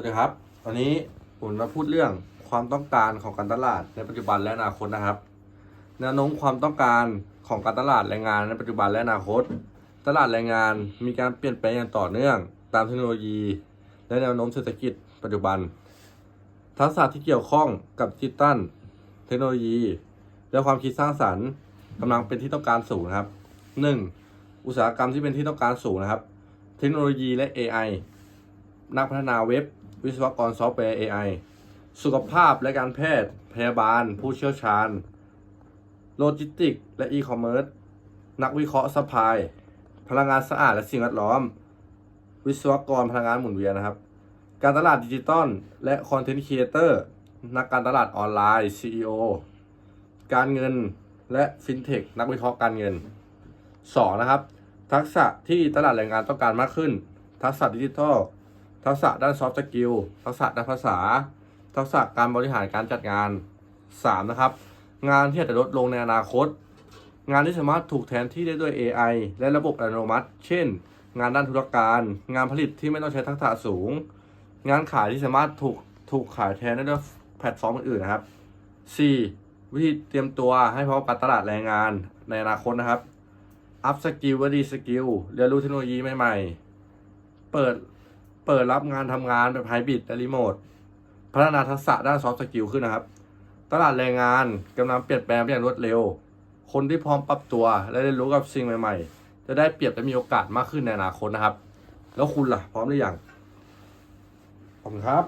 วัสดีครับวันนี้ผมมาพูดเรื่องความต้องการของการตลาดในปัจจุบันและอนาคตนะครับแนวโน้มความต้องการของการตลาดแรงงานในปัจจุบันและอนาคต ตลาดแรงงานมีการเปลี่ยนแปลงอย่างต่อเนื่อง ตามเทคโนโลยี และแนวโน้มเศรษฐกิจปัจจุบัน ทักษะที่เกี่ยวข้องกับดิจิตัลเทคโนโลยี และความคิดสร้างสรรค์กำลังเป็นที่ต้องการสูงนะครับ 1. อุตสาหกรรมที่เป็นที่ต้องการสูงนะครับ เทคโนโลยีและ AI นักพัฒนาเว็บ วิศวกรซอฟต์แวร์ AI สุขภาพและการแพทย์ พยาบาล ผู้เชี่ยวชาญ โลจิสติก และอีคอมเมิร์ซ นักวิเคราะห์ซัพพลาย พลังงานสะอาดและสิ่งแวดล้อม วิศวกรพลังงานหมุนเวียนนะครับ การตลาดดิจิตอลและคอนเทนต์ครีเอเตอร์ นักการตลาดออนไลน์ CEO การเงินและฟินเทค นักวิเคราะห์การเงิน 2. นะครับ ทักษะที่ตลาดแรงงานต้องการมากขึ้น ทักษะดิจิทัล ทักษะด้านซอฟต์สกิลทักษะด้านภาษา ทักษะการบริหารการจัดงาน 3. นะครับ งานที่อาจจะลดลงในอนาคต งานที่สามารถถูกแทนที่ได้ด้วย AI และระบบอัตโนมัติ เช่น งานด้านธุรการ งานผลิตที่ไม่ต้องใช้ทักษะสูง งานขายที่สามารถถูกถูกขายแทนได้ด้วยแพลตฟอร์มอื่นๆนะครับ 4. วิธีเตรียมตัวให้พร้อมกับตลาดแรงงานในอนาคตนะครับอัพสกิลวดีสกิลเรียนรู้เทคโนโลยีใหม่ ๆ เปิด เปิดรับงานทำงานแบบไฮบริดและรีโมทพัฒนาทักษะด้านซอฟต์สกิลขึ้นนะครับ ตลาดแรงงานกำลังเปลี่ยนแปลงไปอย่างรวดเร็ว คนที่พร้อมปรับตัวและเรียนรู้กับสิ่งใหม่ ๆ จะได้เปรียบและมีโอกาสมากขึ้นในอนาคตนะครับ แล้วคุณล่ะ พร้อมหรือยัง ขอบคุณครับ